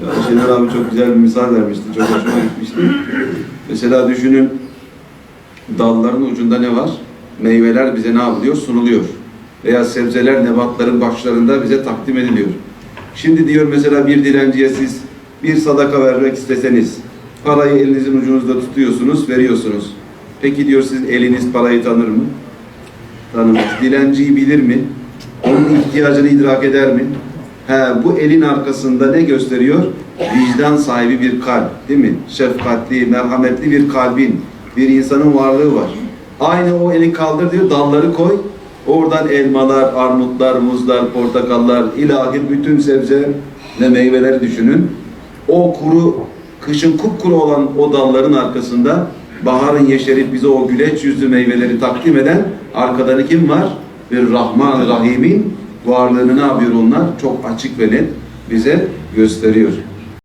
Şener abi çok güzel bir misal vermişti. Çok hoşuma gitmişti. Mesela düşünün dalların ucunda ne var? Meyveler bize ne yapılıyor? Sunuluyor. Veya sebzeler nebatların başlarında bize takdim ediliyor. Şimdi diyor mesela bir dilenciye siz bir sadaka vermek isteseniz parayı elinizin ucunuzda tutuyorsunuz, veriyorsunuz. Peki diyor siz eliniz parayı tanır mı? Tanımaz. Dilenciyi bilir mi? Onun ihtiyacını idrak eder mi? He, bu elin arkasında ne gösteriyor? Vicdan sahibi bir kalp, değil mi? Şefkatli, merhametli bir kalbin, bir insanın varlığı var. Aynı o eli kaldır diyor, dalları koy. Oradan elmalar, armutlar, muzlar, portakallar, ilahi bütün sebze ve meyveleri düşünün. O kuru, kışın kupkuru olan o dalların arkasında baharın yeşerip bize o güleç yüzlü meyveleri takdim eden arkada kim var? Bir Rahman Rahim'in varlığını ne yapıyor onlar? Çok açık ve net bize gösteriyor.